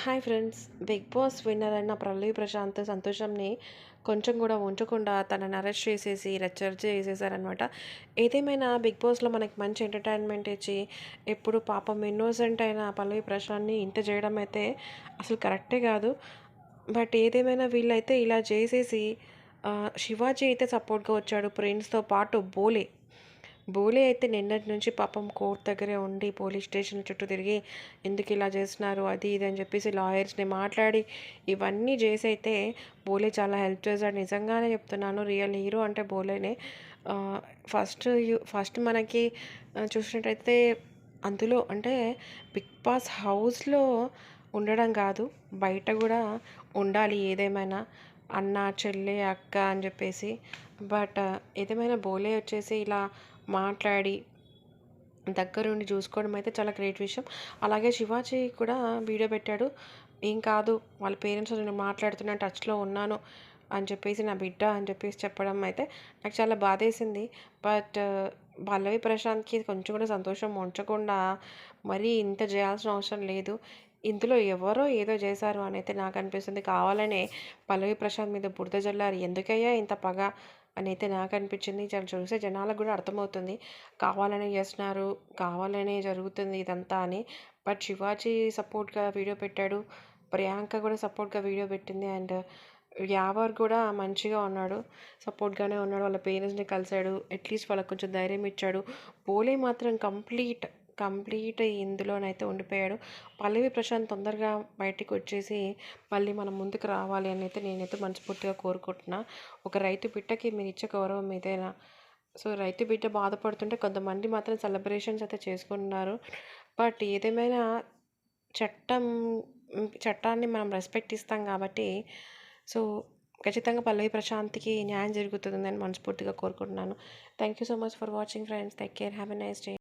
Hi friends Bigg Boss winner అయిన ప్రళయ్ ప్రశాంత్ సంతోషంని కొంచెం కూడా ఉంచకుండా తనని అరెస్ట్ చేసేసి రెచ్చర్జ్ చేసేసారనమాట ఏదేమైనా బిగ్ బాస్లో మనకి మంచి ఎంటర్టైన్మెంట్ ఇచ్చి ఎప్పుడు పాపం ఇన్నోసెంట్ అయిన పల్లవి ప్రశాంత్ని ఇంత చేయడం అయితే అసలు కరెక్టే కాదు. బట్ ఏదేమైనా వీళ్ళైతే ఇలా చేసేసి శివాజీ అయితే సపోర్ట్గా వచ్చాడు ప్రిన్స్తో పాటు బోలే. బోలే అయితే నిన్నటి నుంచి పాపం కోర్ట్ దగ్గరే ఉండి పోలీస్ స్టేషన్ చుట్టూ తిరిగి ఎందుకు ఇలా చేస్తున్నారు అది ఇది అని చెప్పేసి లాయర్స్ని మాట్లాడి ఇవన్నీ చేసి అయితే బోలే చాలా హెల్ప్ చేశాడు. నిజంగానే చెప్తున్నాను రియల్ హీరో అంటే బోలేనే. ఫస్ట్ ఫస్ట్ మనకి చూసినట్టయితే అందులో అంటే బిగ్ బాస్ హౌస్లో ఉండడం కాదు బయట కూడా ఉండాలి ఏదేమైనా. అన్న చెల్లి అక్క అని చెప్పేసి. బట్ ఏదేమైనా బోలే వచ్చేసి ఇలా మాట్లాడి దగ్గరుండి చూసుకోవడం అయితే చాలా గ్రేట్ విషయం. అలాగే శివాజీ కూడా వీడియో పెట్టాడు. ఏం కాదు వాళ్ళ పేరెంట్స్ నేను మాట్లాడుతున్నా టచ్లో ఉన్నాను అని చెప్పేసి నా బిడ్డ అని చెప్పేసి చెప్పడం అయితే నాకు చాలా బాధేసింది. బట్ పల్లవి ప్రశాంత్కి కొంచెం కూడా సంతోషం ఉంచకుండా మరీ ఇంత చేయాల్సిన అవసరం లేదు. ఇందులో ఎవరో ఏదో చేశారు అని అయితే నాకు అనిపిస్తుంది కావాలనే పల్లవి ప్రశాంత్ మీద బురద జల్లారు. ఎందుకయ్యా ఇంత పగ అని అయితే నాకు అనిపించింది చాలా చూసే జనాలకు కూడా అర్థమవుతుంది. కావాలనే చేస్తున్నారు కావాలనే జరుగుతుంది ఇదంతా అని. బట్ శివాజీ సపోర్ట్గా వీడియో పెట్టాడు. ప్రియాంక కూడా సపోర్ట్గా వీడియో పెట్టింది. అండ్ యావర్ కూడా మంచిగా ఉన్నాడు. సపోర్ట్గానే ఉన్నాడు. వాళ్ళ పేరెంట్స్ని కలిశాడు. అట్లీస్ట్ వాళ్ళకి కొంచెం ధైర్యం ఇచ్చాడు. పోలే మాత్రం కంప్లీట్ కంప్లీట్ ఇందులోనైతే ఉండిపోయాడు. పల్లవి ప్రశాంత్ తొందరగా బయటికి వచ్చేసి మళ్ళీ మనం ముందుకు రావాలి అని అయితే నేనైతే మనస్ఫూర్తిగా కోరుకుంటున్నా. ఒక రైతు బిడ్డకి మీరు ఇచ్చే గౌరవం ఇదేనా సో రైతు బిడ్డ బాధపడుతుంటే కొంతమంది మాత్రం సెలబ్రేషన్స్ అయితే చేసుకుంటున్నారు. బట్ ఏదేమైనా చట్టం చట్టాన్ని మనం రెస్పెక్ట్ ఇస్తాం కాబట్టి సో ఖచ్చితంగా పల్లవి ప్రశాంత్కి న్యాయం జరుగుతుందని మనస్ఫూర్తిగా కోరుకుంటున్నాను. Thank you so much for watching friends. Take care. Have a nice day.